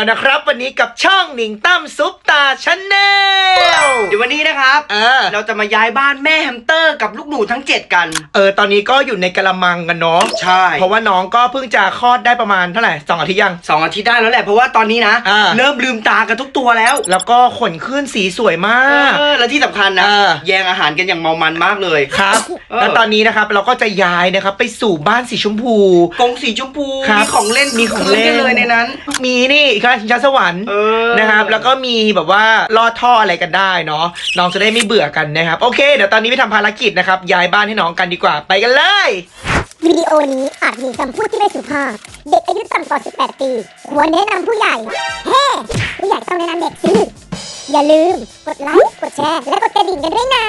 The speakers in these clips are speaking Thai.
กันอีกแล้วนะครับ วันนี้กับช่องหนิงตั้มซุปตาชาแนลเดี๋ยววันนี้นะครับ เออ เราจะมาย้ายบ้านแม่แฮมสเตอร์กับลูกหนูทั้ง 7 กัน เออ ตอนนี้ก็อยู่ในกระมังกันเนาะใช่ เพราะว่าน้องก็เพิ่งจะคลอดได้ประมาณเท่าไหร่สองอาทิตย์ยัง สองอาทิตย์ได้แล้วแหละ เพราะว่าตอนนี้นะ อ่า เริ่มลืมตากันทุกตัวแล้วแล้วก็ขนขึ้นสีสวยมากเออแล้วที่สำคัญนะ เออ แย่งอาหารกันอย่างเมามันมากเลยครับเออแล้วตอนนี้นะครับเราก็จะย้ายนะครับไปสู่บ้านสีชมพู กรงสีชมพู ครับมีของเล่นมีของเล่นกันเลยในนั้น มีนี่อีกแล้วชิงช้าสวรรค์เออนะครับ แล้วก็มีแบบว่าลอดท่ออะไรกันได้เนาะน้องจะได้ไม่เบื่อกันนะครับ โอเคเดี๋ยวตอนนี้ไปทำภารกิจนะครับย้ายบ้านให้น้องกันดีกว่าไปกันเลย วิดีโอนี้อาจมีคำพูดที่ไม่สุภาพ เด็กอายุต่ำกว่า 18 ปี ควรแนะนำผู้ใหญ่ เฮ้ผู้ใหญ่ต้องแนะนำเด็กสิอย่าลืมกดไลค์ กดแชร์ และกดกระดิ่งกันด้วยนะ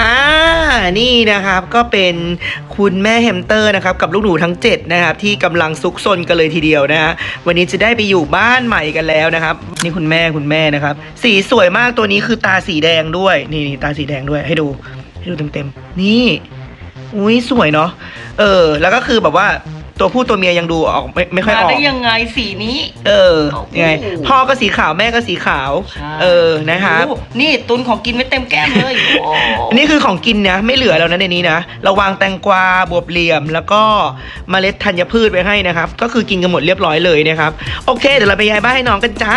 อ่า นี่นะครับก็เป็นคุณแม่แฮมสเตอร์นะครับกับลูกหนูทั้ง 7 นะครับ ที่กำลังซุกซนกันเลยทีเดียวนะฮะวันนี้จะได้ไปอยู่บ้านใหม่กันแล้วนะครับ นี่คุณแม่คุณแม่นะครับ สีสวยมากตัวนี้คือตาสีแดงด้วย นี่นี่ตาสีแดงด้วยให้ดูให้ดูเต็มๆนี่อุ้ยสวยเนาะเออ แล้วก็คือแบบว่า ตัวผู้ตัวเมียยังดูออกไม่ไม่ค่อยอมาอก ได้ยังไงสีนี้ เออโอ้โหยังไงพ่อก็สีขาวแม่ก็สีขาว เออนะครับ โอ้นี่ตุนของกินไว้เต็มแก้มเลยโอ้อันนี้คือของกินนะไม่เหลือแล้วนะในนี้นะเราวางแตงกวาบวบเหลี่ยม แล้วก็เมล็ดธัญพืชไว้ให้นะครับ ก็คือกินกันหมดเรียบร้อยเลยนะครับโอเคเดี๋ยวเราไปย้ายบ้านให้น้องกันจ้า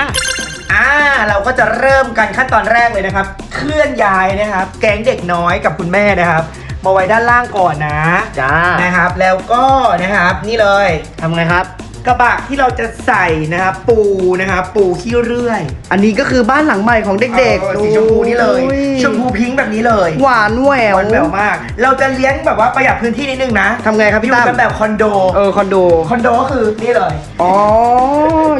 อ่าเราก็จะเริ่มกันขั้นตอนแรกเลยนะครับ เคลื่อนย้ายนะครับ แก๊งเด็กน้อยกับคุณแม่นะครับ มาไว้ด้านล่างก่อนนะจ้านะครับ แล้วก็นะครับนี่เลยทำไงครับ กระบะที่เราจะใส่นะครับปูนะครับปูขี้เรื่อยอันนี้ก็คือบ้านหลังใหม่ของเด็กออสีชมพูนี่เลยโอ้ยชมพูพิงค์แบบนี้เลยหวานแหววหวานแหววมาก เราจะเลี้ยงแบบว่าประหยัดพื้นที่นิดนึงนะทำไงครับอพี่ยู่ตั้มกันแบบคอนโดเออคอนโดคอนโดก็คือนี่เลย อ๋อ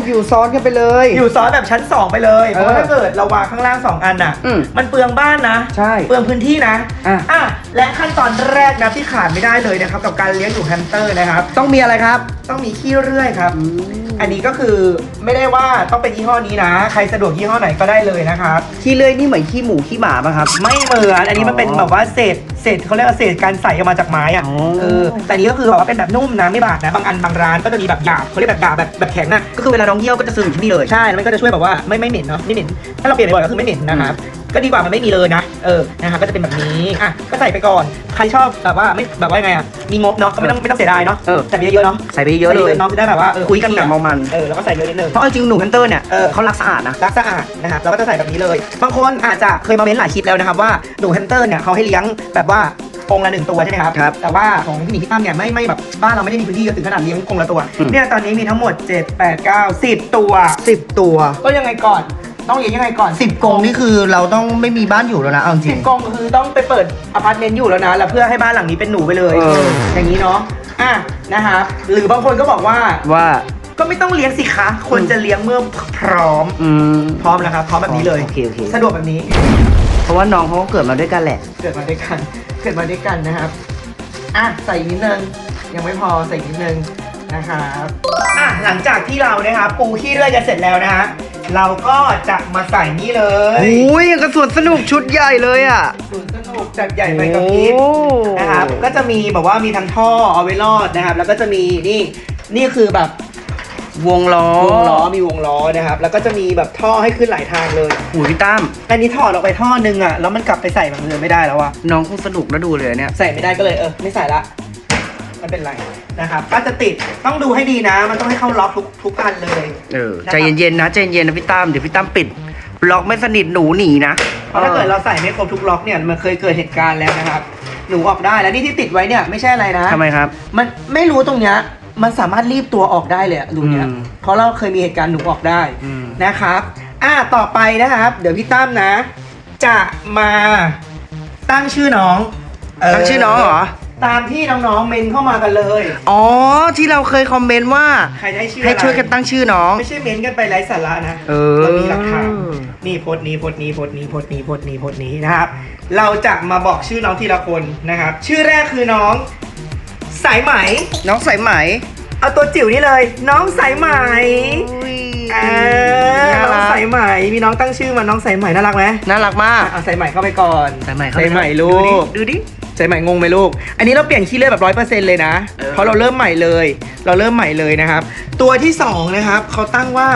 อยู่ซ้อนกันไปเลย อยู่ซ้อนแบบชั้น 2 ไปเลย เพราะว่าเออถ้าเกิดเราวางข้างล่าง 2 อันน่ะ อืมมันเปลืองบ้านนะใช่เปลืองพื้นที่นะอะ อะและขั้นตอนแรกนะที่ขาดไม่ได้เลยนะครับ กับการเลี้ยงหนูแฮมสเตอร์นะครับ ต้องมีอะไรครับ ต้องมีขี้เรื่อยครับ อันนี้ก็คือไม่ได้ว่าต้องเป็นยี่ห้อนี้นะ ใครสะดวกยี่ห้อไหนก็ได้เลยนะครับ ขี้เลื่อยนี่เหมือนขี้หมูขี้หมาป่ะครับ ไม่เหมือนอันนี้มันเป็นอ๋อแบบว่าเศษเศษเขาเรียกว่าเศษการใส่ออกมาจากไม้อะอ๋อเออแต่อันนี้ก็คือแบบว่าเป็นแบบนุ่มนะไม่บาดนะบางอันบางร้านก็จะมีแบบหยาบเขาเรียกแบบหยาบแบบแบบแข็งนะก็คือเวลาน้องเยี่ยวก็จะซึมอยู่ที่นี่เลยใช่แล้วมันก็จะช่วยแบบว่าไม่ไม่เหม็นเนาะไม่เหม็นถ้าเราเปลี่ยนบ่อยๆก็คือไม่เหม็นนะครับ ก็ดีกว่ามันไม่มีเลยนะ เออ นะครับก็จะเป็นแบบนี้ อะ ก็ใส่ไปก่อน ใครชอบแบบว่าไม่แบบว่ายังไงอะมีงบเนาะ ก็ไม่ต้องไม่ต้องเสียดายเนาะเออ ใส่ไปเยอะๆเนาะใส่ไปเยอะเลย ใส่น้องจะได้แบบว่า เออคุยกันแบบเมามัน เออ แล้วก็ใส่เยอะนิดนึง เพราะเอาจริงหนูฮันเตอร์เนี่ยเออ เขารักสะอาดนะ รักสะอาดนะครับเราก็จะใส่แบบนี้เลย บางคนอาจจะเคยมาเม้นหลายคลิปแล้วนะครับว่าหนูแฮมสเตอร์เนี่ยเขาให้เลี้ยงแบบว่ากรงละหนึ่งตัวใช่ไหมครับ ครับแต่ว่าของพี่หนิงพี่ตั้มเนี่ยไม่ไม่แบบบ้านเราไม่ได้มีพื้นที่เยอะถึงขนาดเลี้ยงกรงละตัว อืม เนี่ยตอนนี้มีทั้งหมด 7 8 9 10 ตัวสิบตัว ก็ยังไงก่อน ต้องเลี้ยงยังไงก่อนสิบกรงนี่คือเราต้องไม่มีบ้านอยู่แล้วนะเอาจสิริบงกรงคือต้องไปเปิดอพาร์ตเมนต์อยู่แล้วนะแล้วเพื่อให้บ้านหลังนี้เป็นหนูไปเลยเอออย่างนี้เนาะอะนะครับหรือบางคนก็บอกว่าว่าก็ไม่ต้องเลี้ยงสิคะควรจะเลี้ยงเมื่อพร้อม อืม พร้อมแล้วครับพร้อมแบบนี้เลย โอเคโอเค สะดวกแบบนี้ เพราะว่าน้องเขาก็เกิดมาด้วยกันแหละ เกิดมาด้วยกัน เกิดมาด้วยกันนะครับ อะใส่นิดนึง ยังไม่พอใส่นิดนึงนะครับ อะหลังจากที่เรานะครับปูขี้เลื่อยกันเสร็จแล้วนะฮะ เราก็จะมาใส่นี่เลยโอ้ยอย่างกระสวนสนุกชุดใหญ่เลยอะศูนย์สนุกจัดใหญ่ไปกับพริบโอ้นะครับก็จะมีแบบว่ามีทั้งท่อเอาไว้รอดนะครับ แล้วก็จะมีนี่นี่คือแบบวงล้อวงล้อมีวงล้อนะครับ แล้วก็จะมีแบบท่อให้ขึ้นหลายทางเลยหูยพี่ตั้มอันนี้ถอดออกไปท่อนึงอะแล้วมันกลับไปใส่แบบเดิมไม่ได้แล้วอะน้องคงสนุกนะดูเลยเนี่ยใส่ไม่ได้ก็เลยเออไม่ใส่ละ ไม่เป็นไรนะครับก็จะติดต้องดูให้ดีนะ มันต้องให้เข้าล็อกทุกทุกอันเลยเออนะครับใจเย็นๆนะใจเย็นๆนะพี่ตั้มเดี๋ยวพี่ตั้มปิดล็อกไม่สนิทหนูหนีนะเพราะถ้าเกิดเราใส่ไม่ครบทุกล็อกเนี่ยมันเคยเกิดเหตุการณ์แล้วนะครับ หนูออกได้แล้วนี่ที่ติดไว้เนี่ยไม่ใช่อะไรนะทำไมครับ มันไม่รู้ตรงเนี้ยมันสามารถรีบตัวออกได้เลยอะรูเนี้ยอืมเพราะเราเคยมีเหตุการณ์หนูออกได้อืมนะครับ อ่าต่อไปนะครับ เดี๋ยวพี่ตั้มนะ จะมาตั้งชื่อน้องเตั้งชื่อน้องเหรอ ตามที่น้องๆเมนเข้ามากันเลย อ๋อที่เราเคยคอมเมนต์ว่า ใครได้ชื่อให้อะไรช่วยกันตั้งชื่อน้อง ไม่ใช่เม้นกันไปไร้สาระนะเออ เรามีหลักฐานนี่โพสต์นี้โพสต์นี้โพสต์นี้โพสต์นี้โพสต์นี้โพสต์นี้นะครับ เราจะมาบอกชื่อน้องทีละคนนะครับ ชื่อแรกคือน้อง สายไหม น้องสายไหมเอาตัวจิ๋วนี่เลย น้องสายไหมอ่าน่าน้รัองกสายไหมมีน้องตั้งชื่อมาน้องสายไหมน่ารักไหมน่ารักมาก เอาสายไหมเข้าไปก่อนสายใหม่เข้าสายไปไหมลูก ดูดิสายไหมงงไหมลูก อันนี้เราเปลี่ยนขี้เลือดแบบร้อยเปอร์เซ็นต์เลยนะ เออ เพราะเราเริ่มใหม่เลย เราเริ่มใหม่เลยนะครับ ตัวที่สองนะครับเขาตั้งว่า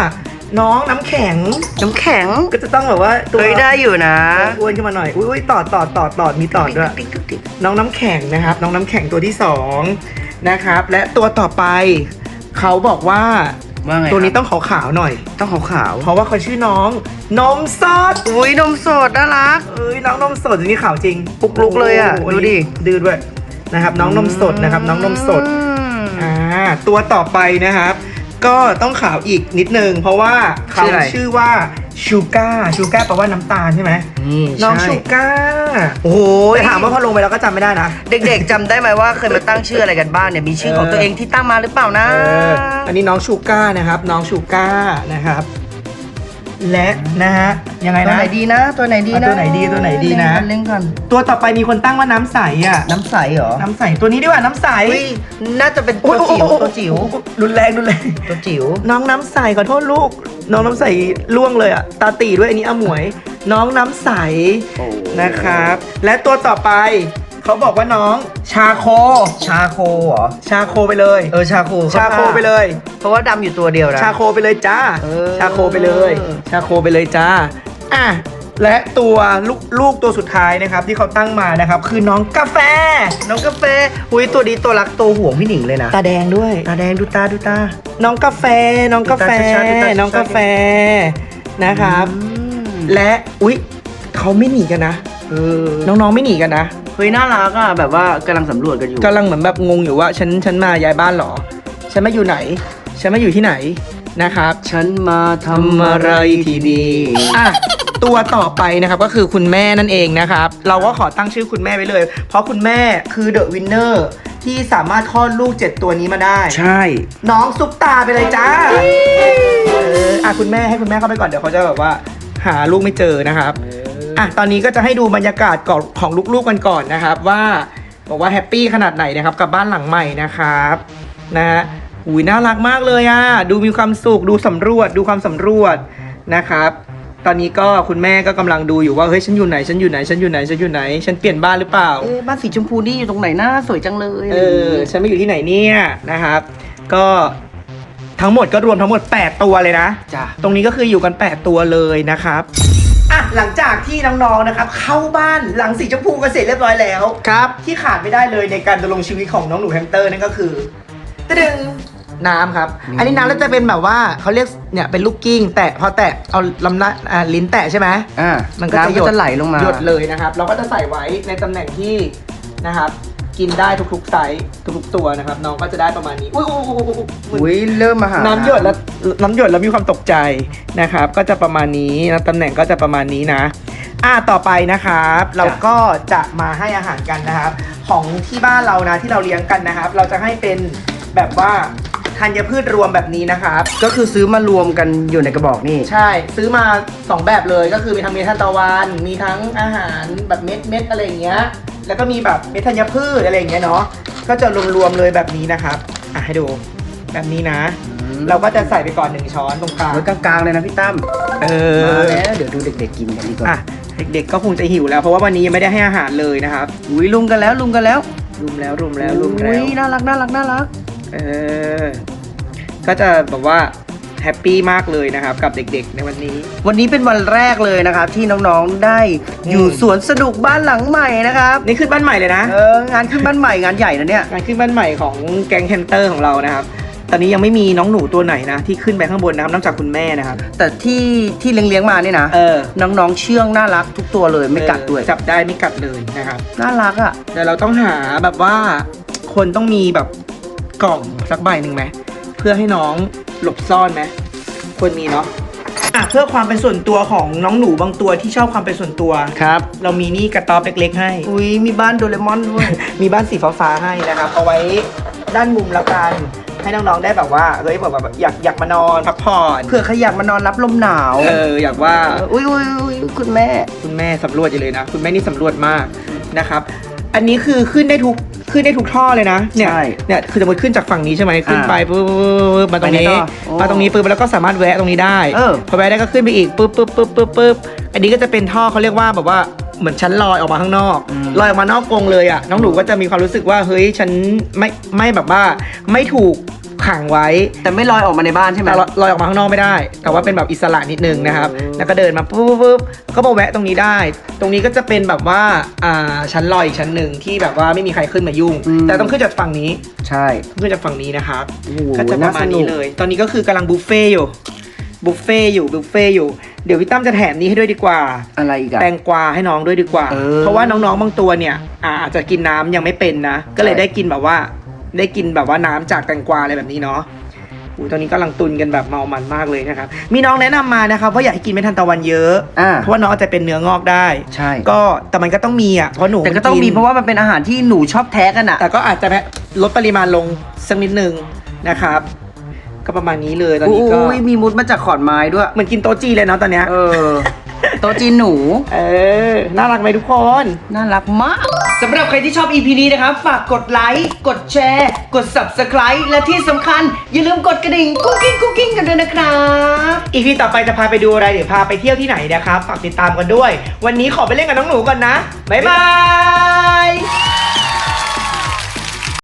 น้องน้ำแข็ง น้ำแข็งก็จะต้องแบบว่าตัวเฮ้ยได้อยู่นะอ้วนขึ้นมาหน่อย อุ้ยตอดตอดตอดตอดมีตอดด้วยน้องน้ำแข็งนะครับ น้องน้ำแข็งตัวที่สองนะครับ และตัวต่อไป เขาบอกว่า ว่าไงตัวนี้ครับต้องขาวๆหน่อย ต้องขาวเพราะว่าเขาชื่อน้อง นมสดๆอุ้ยนมสดน่ารักเอ้ยน้องนมสดตัวนี้ขาวจริงปุกลุกเลยอะโโหดูดิดื้อด้วยนะครับ น้องนมสดนะครับ น้องนมสดอืมอ่าตัวต่อไปนะครับ ก็ต้องขาวอีกนิดนึง เพราะว่าเขาชื่ออะไรชื่อว่าชูก้าชูก้าแปลว่าน้ำตาลใช่ไหม นี่น้องใช่ชูก้า โอ้โหแต่ถามว่าพอลงไปแล้วก็จำไม่ได้นะ เด็กๆจำได้ไหมว่าเคยมาตั้งชื่ออะไรกันบ้างเนี่ยมีชื่อของตัวเองที่ตั้งมาหรือเปล่านะ เอออันนี้น้องชูก้านะครับ น้องชูก้านะครับ และนะฮะยังไงตัวนะ ไหนดีนะตัวไหนดีนะเอาตัวไหนดีตัวไหนดีนะ เล่นก่อนตัวต่อไปมีคนตั้งว่าน้ำใสอะ น้ำใสเหรอน้ำใสตัวนี้ดีกว่าน้ำใสอุ้ยน่าจะเป็นตัวจิ๋วตัวจิ๋วรุนแรงรุนแรง ตัวจิ๋วน้องน้ำใสขอโทษลูก น้องน้ำใสล่วงเลยอะ ตาตีด้วยอันนี้อาหมวย น้องน้ำใสโอ้ นะครับ และตัวต่อไป เขาบอกว่าน้องชาโค ชาโคเหรอ ชาโคไปเลย เออชาโคชาโคไปเลย เพราะว่าดำอยู่ตัวเดียวนะ ชาโคไปเลยจ้า เออ ชาโคไปเลย ชาโคไปเลยจ้า อะ และตัวลูกลูกตัวสุดท้ายนะครับ ที่เขาตั้งมานะครับ คือน้องกาแฟ น้องกาแฟอุ้ยตัวดีตัวรักตัวห่วงพี่หนิงเลยนะ ตาแดงด้วย ตาแดงดูตาดูตา น้องกาแฟ น้องกาแฟ ดูตาชัดๆดูตาชัดๆน้องกาแฟนะครับ อืม และอุ๊ยเขาไม่หนีกันนะ เออน้องๆไม่หนีกันนะเฮ้ยน่ารักอะแบบว่ากำลังสำรวจกันอยู่กำลังเหมือนแบบงงอยู่ว่าฉันฉันมาย้ายบ้านเหรอ ฉันมาอยู่ไหน ฉันมาอยู่ที่ไหนนะครับ ฉันมาทำทำอะอะไรไรที่ที่นี่นี่อะตัวต่อไปนะครับก็คือคุณแม่นั่นเองนะครับ เราก็ขอตั้งชื่อคุณแม่ไว้เลย เพราะคุณแม่คือเดอะวินเนอร์ที่สามารถคลอดลูก 7 ตัวนี้มาได้ ใช่ น้องซุปตาไปเลยจ้าเอออะคุณแม่ให้คุณแม่เข้าไปก่อนเดี๋ยวเขาจะแบบว่า หาลูกไม่เจอนะครับอะตอนนี้ก็จะให้ดูบรรยากาศก่อนของลูกๆกันก่อนนะครับ ว่าบอกว่าแฮปปี้ขนาดไหนนะครับกับบ้านหลังใหม่นะครับนะฮะอุ้ยน่ารักมากเลยอะดูมีความสุขดูสำรวจ ดูความสำรวจนะครับตอนนี้ก็คุณแม่ก็กำลังดูอยู่ว่าเฮ้ยฉันอยู่ไหนฉันอยู่ไหนฉันอยู่ไหนฉันอยู่ไหน ฉันเปลี่ยนบ้านหรือเปล่าเอ๊ะบ้านสีชมพูนี่อยู่ตรงไหนน่าสวยจังเลยเออฉันไม่อยู่ที่ไหนเนี่ยนะครับ ก็ ทั้งหมดก็รวมทั้งหมด 8 ตัวเลยนะ จ้ะ ตรงนี้ก็คืออยู่กัน 8 ตัวเลยนะครับ อะ หลังจากที่น้องๆ นะครับ เข้าบ้านหลังสีชมพูกันเสร็จเรียบร้อยแล้ว ครับ ที่ขาดไม่ได้เลยในการดำรงชีวิตของน้องหนูแฮมสเตอร์นั่นก็คือตะดึงน้ำครับ อันนี้น้ำแล้วจะเป็นแบบว่าเขาเรียกเนี่ยเป็นลูกกิ้ง แตะพอแตะเอาลำละอ่าลิ้นแตะใช่ไหม อ่ามันก็จะน้ำหยดจะไหลลงมา หยดเลยนะครับ เราก็จะใส่ไว้ในตำแหน่งที่นะครับ กินได้ทุกๆไซส์ทุกๆตัวนะครับ น้องก็จะได้ประมาณนี้อุ้ยอุ้ยอุ้ยอุ้ยอุ้ยอุ้ยเริ่มมาหาน้ำหยดแล้วน้ำหยดแล้วมีความตกใจนะครับ ก็จะประมาณนี้นะตำแหน่งก็จะประมาณนี้นะ อ่าต่อไปนะครับ เราก็จะมาให้อาหารกันนะครับ ของที่บ้านเรานะที่เราเลี้ยงกันนะครับ เราจะให้เป็นแบบว่าธัญพืชรวมแบบนี้นะครับ ก็คือซื้อมารวมกันอยู่ในกระบอกนี่ ใช่ ซื้อมา 2 แบบเลยก็คือมีทั้งเมทันตะวัน มีทั้งอาหารแบบเม็ดเม็ดๆอะไรอย่างเงี้ย แล้วก็มีแบบเม็ดธัญพืชอะไรอย่างเงี้ยเนาะก็จะรวมๆเลยแบบนี้นะครับอะให้ดูแบบนี้นะมเราก็จะใส่ไปก่อนหนึ่งช้อนตรงกลางไว้กลางๆเลยนะพี่ตั้มเอมาอแล้วเดี๋ยวดูเด็กๆกินกันดีกว่าอะเด็กๆก็คงจะหิวแล้วเพราะว่าวันนี้ยังไม่ได้ให้อาหารเลยนะครับอุ้ยลุมกันแล้วลุมกันแล้วรุมแล้วรุมแล้วรุมแล้อุ้วยน่ารักน่ารักน่ารักเออก็จะแบบว่า แฮปปี้มากเลยนะครับ กับเด็กๆ ในวันนี้ วันนี้เป็นวันแรกเลยนะครับ ที่น้องๆได้อยู่อืมสวนสนุกบ้านหลังใหม่นะครับนี่ขึ้นบ้านใหม่เลยนะเอองานขึ้นบ้านใหม่งานใหญ่นะเนี่ยงานขึ้นบ้านใหม่ของแก๊งแฮมสเตอร์ของเรานะครับตอนนี้ยังไม่มีน้องหนูตัวไหนนะที่ขึ้นไปข้างบนนะครับนอกจากคุณแม่นะครับ แต่ที่ที่เลี้ยงๆมานี่นะเออน้องๆเชื่องน่ารักทุกตัวเลยไม่กัดด้วยจับได้ไม่กัดเลยนะครับน่ารักอะแต่เราต้องหาแบบว่าคนต้องมีแบบกล่องสักใบหนึ่งไหมเพื่อให้น้องหลบซ่อนไหมควรมีเนาะอะเพื่อความเป็นส่วนตัวของน้องหนูบางตัวที่ชอบความเป็นส่วนตัว ครับ เรามีนี่กระต๊อบเล็กๆให้ อุ้ยมีบ้านโดเรมอนด้วย มีบ้านสีฟ้าๆให้นะครับ เอาไว้ด้านมุมละกันให้น้องๆได้แบบว่าเฮ้ยแบบแบบอยากอยากมานอนพักผ่อนเผื่อขยับมานอนรับลมหนาวเอออยากว่า อุ้ยอุ้ยอุ้ยคุณแม่ คุณแม่สำรวจอยู่เลยนะ คุณแม่นี่สำรวจมากนะครับ อันนี้คือขึ้นได้ทุกขึ้นได้ทุกท่อเลยนะเนี่ยใช่เนี่ยคือสมมติขึ้นจากฝั่งนี้ใช่ไหมขึ้นไปปุ๊บปุ๊บปุ๊บมาตรงนี้ไปไหนต่อโอ้มาตรงนี้ปุ๊บแล้วก็สามารถแวะตรงนี้ได้เออ พอแวะได้ก็ขึ้นไปอีกปุ๊บปุ๊บปุ๊บปุ๊บปุ๊บอันนี้ก็จะเป็นท่อเขาเรียกว่าแบบว่าเหมือนชั้นลอยออกมาข้างนอกอืมลอยออกมานอกกรงเลยอะน้องหนูก็จะมีความรู้สึกว่าเฮ้ยฉันไม่ไม่แบบว่าไม่ถูก ขังไว้ แต่ไม่ลอยออกมาในบ้านใช่ไหมแต่ลอยลอยออกมาข้างนอกไม่ได้ แต่ว่าเป็นแบบอิสระนิดนึงนะครับเออแล้วก็เดินมาปุ๊บปุ๊บปุ๊บก็มาแวะตรงนี้ได้ ตรงนี้ก็จะเป็นแบบว่าอ่าชั้นลอยอีกชั้นหนึ่งที่แบบว่าไม่มีใครขึ้นมายุ่ง แต่ต้องขึ้นจากฝั่งนี้ใช่ขึ้นจากฝั่งนี้นะครับโอ้โหก็จะประมาณนี้น่าสนุกเลย ตอนนี้ก็คือกำลังบุฟเฟ่ต์อยู่บุฟเฟ่ต์อยู่บุฟเฟ่ต์อยู่เดี๋ยวพี่ตั้มจะแถมนี้ให้ด้วยดีกว่า อะไรอีกอะแตงกวาให้น้องด้วยดีกว่าเออเพราะว่าน้องๆบางตัวเนี่ยอาอาจจะกินน้ำยังไม่เป็นนะ ก็เลยใช่ได้กินแบบว่า ได้กินแบบว่าน้ำจากแตงกวาอะไรแบบนี้เนาะอูตอนนี้กำลังตุนกันแบบเมามันมากเลยนะครับ มีน้องแนะนำมานะครับว่าอยากให้กินเม็ดทานตะวันเยอะอ่าเพราะว่าน้องอาจจะเป็นเนื้องอกได้ ใช่ ก็แต่มันก็ต้องมีอะเพราะหนูแต่ก็ต้องมีนเพราะว่ามันเป็นอาหารที่หนูชอบแท้กันอะแต่ก็อาจจะลดปริมาณลงสักนิดนึงนะครับ ก็ประมาณนี้เลยตอนนี้ก็อุ้ยมีมุดมาจากขอนไม้ด้วย เหมือนกินโต๊ะจีนเลยเนาะตอนเนี้ย เออ โต๊ะจีนหนู เออ น่ารักไหมทุกคน น่ารักมาก สำหรับใครที่ชอบ EP นี้นะครับ ฝากกดไลค์ กดแชร์ กด Subscribe และที่สำคัญ อย่าลืมกดกระดิ่งกุ๊กกิ้งกุ๊กกิ้งกันด้วยนะครับอีพีต่อไปจะพาไปดูอะไรเดี๋ยวพาไปเที่ยวที่ไหนนะครับ ฝากติดตามกันด้วย วันนี้ขอไปเล่นกับน้องหนูก่อนนะ บ๊ายบาย